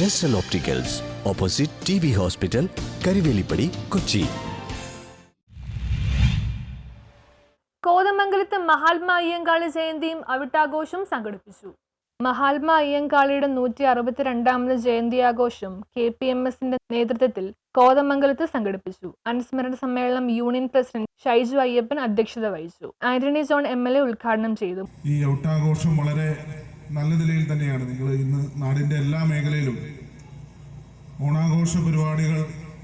Jestal opticals opposite T B hospital Karivelippady Kochi കോതമംഗലത്ത് മഹാത്മാ അയ്യങ്കാളി ജയന്തിയും അവിട്ടാഘോഷം സംഘടിപ്പിച്ചു. മഹാത്മാ അയ്യങ്കാളിയുടെ നൂറ്റി അറുപത്തിരണ്ടാമത് ജയന്തി ആഘോഷം കെ പി എം എസിന്റെ നേതൃത്വത്തിൽ കോതമംഗലത്ത് സംഘടിപ്പിച്ചു. അനുസ്മരണ സമ്മേളനം യൂണിയൻ പ്രസിഡന്റ് ഷൈജു അയ്യപ്പൻ അധ്യക്ഷത വഹിച്ചു. Antony John M L A ഉദ്ഘാടനം ചെയ്തു. ഈ ഔട്ടാഘോഷം വളരെ നല്ല നിലയിൽ തന്നെയാണ്. നിങ്ങൾ ഇന്ന് നാടിന്റെ എല്ലാ മേഖലയിലും ഓണാഘോഷ പരിപാടികൾ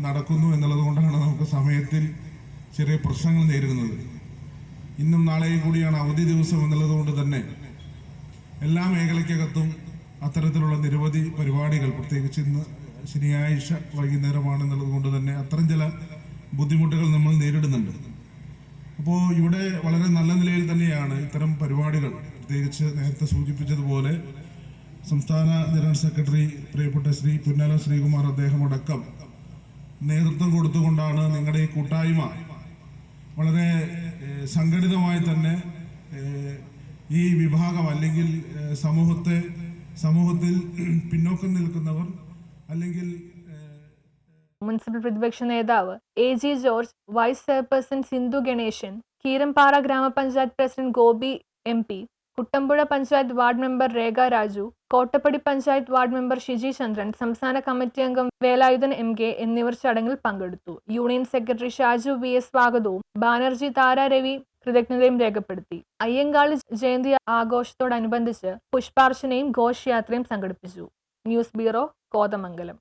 നടക്കുന്നു എന്നുള്ളത് കൊണ്ടാണ് നമുക്ക് സമയത്തിൽ ചെറിയ പ്രശ്നങ്ങൾ നേരിടുന്നത്. ഇന്നും നാളെയും കൂടിയാണ് അവധി ദിവസം എന്നുള്ളത് കൊണ്ട് തന്നെ എല്ലാ മേഖലയ്ക്കകത്തും അത്തരത്തിലുള്ള നിരവധി പരിപാടികൾ പ്രത്യേകിച്ച് ഇന്ന് ശനിയാഴ്ച വൈകുന്നേരമാണ് എന്നുള്ളത് കൊണ്ട് തന്നെ അത്തരം ചില ബുദ്ധിമുട്ടുകൾ നമ്മൾ നേരിടുന്നുണ്ട്. അപ്പോൾ ഇവിടെ വളരെ നല്ല നിലയിൽ തന്നെയാണ് ഇത്തരം പരിപാടികൾ. പ്രത്യേകിച്ച് നേരത്തെ സൂചിപ്പിച്ചതുപോലെ സംസ്ഥാന ജനറൽ സെക്രട്ടറി പ്രിയപ്പെട്ട ശ്രീ പുന്നാല ശ്രീകുമാർ അദ്ദേഹം അടക്കം നേതൃത്വം കൊടുത്തുകൊണ്ടാണ് നിങ്ങളുടെ ഈ കൂട്ടായ്മ വളരെ സംഘടിതമായി തന്നെ ഈ വിഭാഗം അല്ലെങ്കിൽ സമൂഹത്തെ സമൂഹത്തിൽ പിന്നോക്കം നിൽക്കുന്നവർ അല്ലെങ്കിൽ മുനിസിപ്പൽ പ്രതിപക്ഷ നേതാവ് A G George vice chairperson Sindhu Ganesan Keerampara ഗ്രാമപഞ്ചായത്ത് president Gopi M P Kuttampuzha panchayat ward member Rekha Raju Kottappady panchayat ward member Shiji Chandran സംസ്ഥാന കമ്മിറ്റി അംഗം വേലായുധൻ എം കെ എന്നിവർ ചടങ്ങിൽ പങ്കെടുത്തു. Union secretary Shaju V S സ്വാഗതവും ബാനർജി താര രവി കൃതജ്ഞതയും രേഖപ്പെടുത്തി. അയ്യങ്കാളി ജയന്തി ആഘോഷത്തോടനുബന്ധിച്ച് പുഷ്പാർച്ചനയും ഘോഷയാത്രയും സംഘടിപ്പിച്ചു. News bureau Kothamangalam.